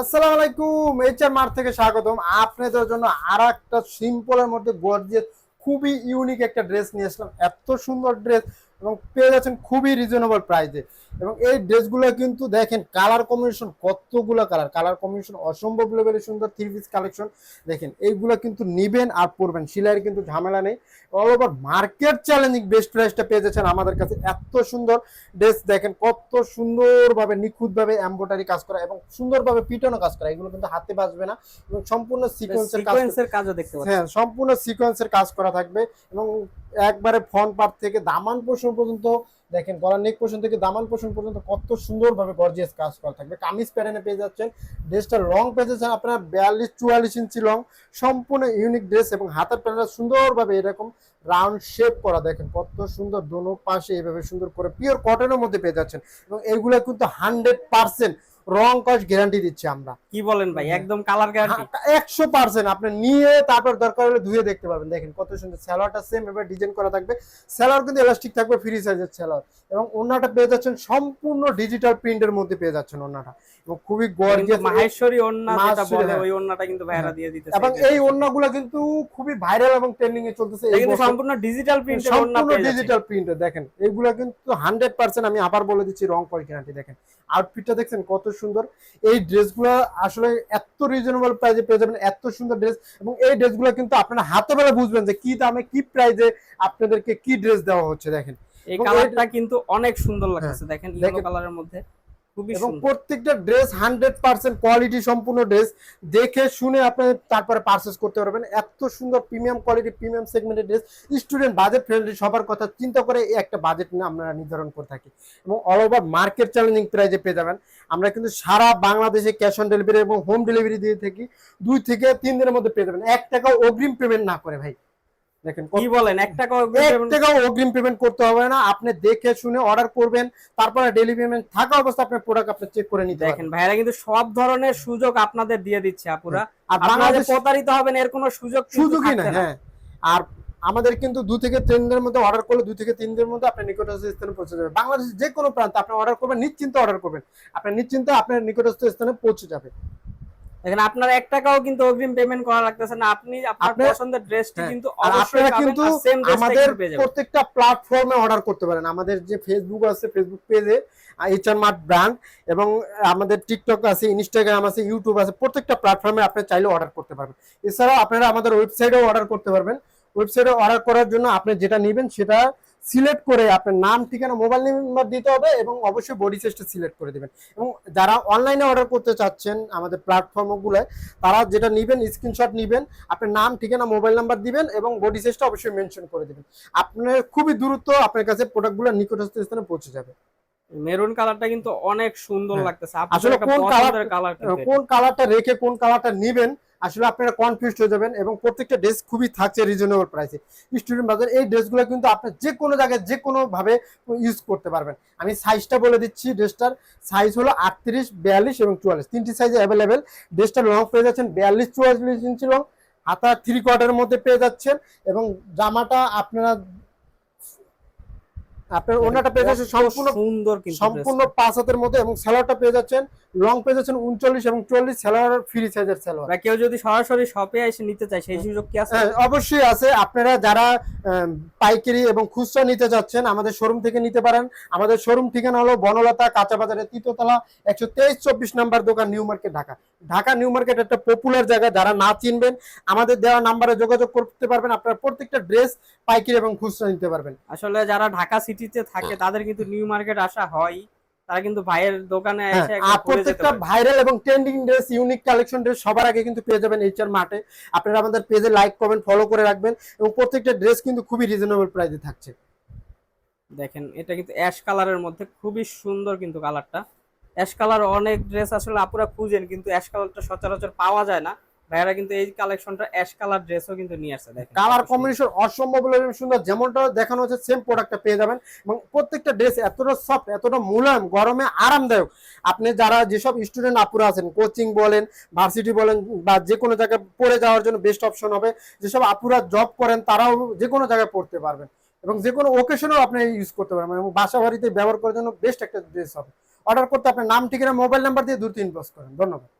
আসসালামু আলাইকুম HR mart থেকে স্বাগতম। আপনাদের জন্য আর একটা সিম্পলের মধ্যে গর্জিয়াস খুবই ইউনিক একটা ড্রেস নিয়ে আসলাম। এত সুন্দর ড্রেস এবং পেয়ে যাচ্ছেন খুবই রিজনেবল প্রাইসে এবং এই ড্রেসগুলো কিন্তু দেখেন কালার কম্বিনেশন কতগুলো কালার কালার কম্বিনেশন অসম্ভব লেভেলের সুন্দর থ্রি পিস কালেকশন দেখেন এইগুলো কিন্তু নিবেন আর পরবেন সিলাইয়ের কিন্তু ঝামেলা নেই। All over market challenging best প্রাইসটা পেয়ে যাচ্ছেন আমাদের কাছে। এত সুন্দর ড্রেস দেখেন কত সুন্দরভাবে নিখুঁতভাবে এমব্রয়ডারি কাজ করা এবং সুন্দরভাবে পিটানো কাজ করা। এগুলো কিন্তু হাতে বাজবে না এবং সম্পূর্ণ সিকোয়েন্সের কাজ সিকোয়েন্সের কাজও দেখতে পাচ্ছি হ্যাঁ সম্পূর্ণ সিকোয়েন্সের কাজ করা থাকবে এবং একবারে ফ্রন্ট পার্ট থেকে দামান পোষণ পর্যন্ত দেখেন, গলার নেক পোর্শন থেকে দামান পোর্শন পর্যন্ত কত সুন্দরভাবে গর্জিয়াস কাজ করা থাকবে। কামিজ প্যাটার্নে পেয়ে যাচ্ছেন। ড্রেসটা রং পেয়ে যাচ্ছেন আপনার বিয়াল্লিশ, চুয়াল্লিশ ইঞ্চি লং সম্পূর্ণ ইউনিক ড্রেস এবং হাতের প্যাটার্নটা সুন্দরভাবে এরকম রাউন্ড শেপ করা। দেখেন, কত সুন্দর দোনো পাশে এইভাবে সুন্দর করে পিওর কটনের মধ্যে পেয়ে যাচ্ছেন। এবং এইগুলো কিন্তু হান্ড্রেড পার্সেন্ট রং কস্ট গ্যারান্টি দিচ্ছি আমরা। কি বলেন ভাই? একদম কালার গ্যারান্টি? একশো পার্সেন্ট। আপনি নিয়ে তারপর দরকার হলে ধুয়ে দেখতে পাবেন দেখেন কত সুন্দর স্যালোয়ারটা সেম এবার ডিজাইন করা থাকবে। স্যালোয়ার কিন্তু এলাস্টিক থাকবে ফ্রি সাইজের স্যালোয়ার। এবং ওনাটা পেয়ে যাচ্ছেন সম্পূর্ণ ডিজিটাল প্রিন্টের মধ্যে পেয়ে যাচ্ছেন ওনাটা এবং খুবই গর্জিয়াস মাহেশ্বরী ওন্না যেটা বলে হ্যাঁ। ওই ওন্নাটা কিন্তু ভাইরা হ্যাঁ। দিয়ে দিতেছে। এবং এই ওন্নাগুলো কিন্তু খুবই ভাইরাল এবং ট্রেন্ডিং এ চলতেছে। এই কিন্তু সম্পূর্ণ ডিজিটাল প্রিন্টের ওন্না সম্পূর্ণ ডিজিটাল প্রিন্টে দেখেন এগুলো কিন্তু হান্ড্রেড পার্সেন্ট আমি আবার বলে দিচ্ছি রং কল গ্যারান্টি দেখেন আউটফিটটা দেখছেন কত সুন্দর। এই ড্রেসগুলো আসলে এত রিজনেবল প্রাইসে পেয়ে যাবেন এত সুন্দর ড্রেস এবং এই ড্রেসগুলো কিন্তু আপনারা হাতে বেলা বুঝবেন যে কি দামে কি প্রাইজে আপনাদেরকে কি ড্রেস দেওয়া হচ্ছে দেখেন। এই কালারটা কিন্তু অনেক সুন্দর লাগছে দেখেন ইয়েলো কালারের মধ্যে। এবং প্রত্যেকটা ড্রেস হান্ড্রেড পার্সেন্ট কোয়ালিটি সম্পূর্ণ ড্রেস দেখে শুনে আপনি তারপরে পারচেস করতে পারবেন। এত সুন্দর প্রিমিয়াম কোয়ালিটি প্রিমিয়াম সেগমেন্টের ড্রেস স্টুডেন্ট বাজেট ফ্রেন্ডলি সবার কথা চিন্তা করে একটা বাজেট নিয়ে আমরা নির্ধারণ করে থাকি। এবং অল ওভার মার্কেট চ্যালেঞ্জিং প্রাইজে পেয়ে যাবেন। আমরা কিন্তু সারা বাংলাদেশে ক্যাশ অন ডেলিভারি এবং হোম ডেলিভারি দিয়ে থাকি। দুই থেকে তিন দিনের মধ্যে পেয়ে যাবেন। এক টাকাও অগ্রিম পেমেন্ট না করে ভাই। দেখেন কি বলেন? এক টাকা এক টাকাও অগ্রিম পেমেন্ট করতে হবে না। আপনি দেখে শুনে অর্ডার করবেন তারপরে পেমেন্ট থাকা অবস্থা আপনার প্রোডাক্ট আপনি চেক করে নিতে দেখেন ভাইরা কিন্তু সব ধরনের সুযোগ আপনাদের দিয়ে দিচ্ছে আপুরা। আর বাংলাদেশ প্রতারিত হবেন এর কোনো সুযোগ সুযোগই না। হ্যাঁ। আর আমাদের কিন্তু দু থেকে তিন দিনের মধ্যে অর্ডার করলে দু থেকে তিন দিনের মধ্যে আপনার নিকটস্থ স্থানে পৌঁছে যাবে বাংলাদেশের যে কোনো প্রান্তে আপনি অর্ডার করবেন নিশ্চিন্তে অর্ডার করবেন। আপনার নিশ্চিন্তে আপনার নিকটস্থ স্থানে পৌঁছে যাবে দেখেন আপনার এক টাকাও কিন্তু অগ্রিম পেমেন্ট করা লাগতেছে না। আপনি আপনার পছন্দের ড্রেসটি হ্যাঁ, কিন্তু আপনারা কিন্তু আমাদের প্রত্যেকটা প্ল্যাটফর্মে অর্ডার করতে পারেন। আমাদের যে ফেসবুক আছে ফেসবুক পেজে এইচআর মার্ট ব্র্যান্ড এবং আমাদের টিকটক আছে ইনস্টাগ্রাম আছে ইউটিউব আছে প্রত্যেকটা প্ল্যাটফর্মে আপনি চাইলে অর্ডার করতে পারবেন। এছাড়াও আপনারা আমাদের ওয়েবসাইটেও অর্ডার করতে পারবেন। ওয়েবসাইটে অর্ডার করার জন্য আপনি যেটা নেবেন সেটা সিলেক্ট করে আপনার নাম ঠিকানা মোবাইল নাম্বার দিতে হবে এবং অবশ্যই বডি সাইজটা সিলেক্ট করে দেবেন। এবং যারা অনলাইনে অর্ডার করতে চাচ্ছেন আমাদের প্ল্যাটফর্মগুলোয় তারা যেটা নেবেন স্ক্রিনশট নেবেন আপনার নাম ঠিকানা মোবাইল নাম্বার দিবেন এবং বডি সাইজটা অবশ্যই মেনশন করে দেবেন। আপনার খুবই দ্রুত আপনার কাছে প্রোডাক্টগুলো নিকটস্থ স্থানে পৌঁছে যাবে। মেরুন কালারটা কিন্তু অনেক সুন্দর হ্যাঁ। লাগতেছে। আসলে কোন কালার কোন কালারটা রেখে কোন কালারটা নেবেন আসলে আপনারা কনফিউজ হয়ে যাবেন এবং প্রত্যেকটা ড্রেস খুবই থাকছে রিজনেবল প্রাইসে স্টুডেন্ট বাজার এই ড্রেসগুলো কিন্তু আপনি যে কোনো জায়গায়, যে কোনো ভাবে ইউজ করতে পারবেন। আমি সাইজটা বলে দিচ্ছি ড্রেসটার সাইজ হলো আটত্রিশ, বিয়াল্লিশ এবং চুয়াল্লিশ। তিনটি সাইজে অ্যাভেলেবেল ড্রেসটার লং পেয়ে যাচ্ছেন বিয়াল্লিশ, চুয়াল্লিশ ইঞ্চি লং হাতা থ্রি কোয়ার্টারের মধ্যে পেয়ে যাচ্ছেন এবং জামাটা আপনারা আপনার ওনাটা পেয়ে যাচ্ছেন সম্পূর্ণ সুন্দর কিন্তু সম্পূর্ণ পাঁচ হাতের মধ্যে এবং স্যালোয়ারটা পেয়ে যাচ্ছেন লং পেয়ে যাচ্ছেন উনচল্লিশ এবং চল্লিশ স্যালোয়ার ফ্রি সাইজের স্যালোয়ার কেউ যদি সরাসরি শপে এসে নিতে চায় সেই সুযোগ কি আছে? হ্যাঁ, অবশ্যই আছে। আপনারা যারা পাইকারি এবং খুচরা নিতে যাচ্ছেন আমাদের শোরুম থেকে নিতে পারেন। আমাদের শোরুম ঠিকানা হলো বনলতা কাঁচা বাজারের তৃতীয়তলা একশো তেইশ চব্বিশ নাম্বার দোকান new market Dhaka. Dhaka new market একটা পপুলার জায়গা যারা না চিনবেন আমাদের দেওয়া নাম্বারে যোগাযোগ করতে পারবেন আপনারা প্রত্যেকটা ড্রেস পাইকারি এবং খুচরা নিতে পারবেন। আসলে যারা ঢাকা সিটিতে থাকে তাদের কিন্তু নিউ মার্কেট আসা হয়। তারা কিন্তু ভাইয়ের দোকানে হ্যাঁ, এসে প্রত্যেকটা ভাইরাল এবং trending dress unique collection dress সবার আগে কিন্তু পেয়ে যাবেন এইচআর মার্টে আপনারা আমাদের পেজে লাইক কমেন্ট ফলো করে রাখবেন এবং প্রত্যেকটা ড্রেস কিন্তু খুবই রিজনেবল প্রাইসে থাকছে। দেখেন এটা কিন্তু অ্যাশ কালারের মধ্যে খুবই সুন্দর কিন্তু কালারটা অ্যাশ কালার অনেক ড্রেস আসলে আপুরা খুঁজেন, কিন্তু অ্যাশ কালারটা সচরাচর পাওয়া যায় না। ভাইয়ারা কিন্তু এই কালেকশনটা অ্যাশ কালার ড্রেসও কিন্তু নিয়ে আসছে দেখেন। কালার কম্বিনেশন অসম্ভব সুন্দর, যেমনটা দেখানো হচ্ছে সেম প্রোডাক্টটা পেয়ে যাবেন। এবং প্রত্যেকটা ড্রেস এতটা সফট এতটা মুলায়ম গরমে আরামদায়ক। আপনি যারা যেসব স্টুডেন্ট আপুরা আছেন কোচিং বলেন ভার্সিটি বলেন, বা যে কোনো জায়গায় পড়ে যাওয়ার জন্য বেস্ট অপশন হবে, যেসব আপুরা জব করেন, তারাও যে কোনো জায়গায় পড়তে পারবেন। এবং যে কোনো ওকেশনেও আপনি ইউজ করতে পারবেন। এবং বাসা বাড়িতে ব্যবহার করার জন্য বেস্ট একটা ড্রেস হবে। অর্ডার করতে আপনার নাম ঠিকানা মোবাইল নাম্বার দিয়ে দু তিন বস করেন। ধন্যবাদ।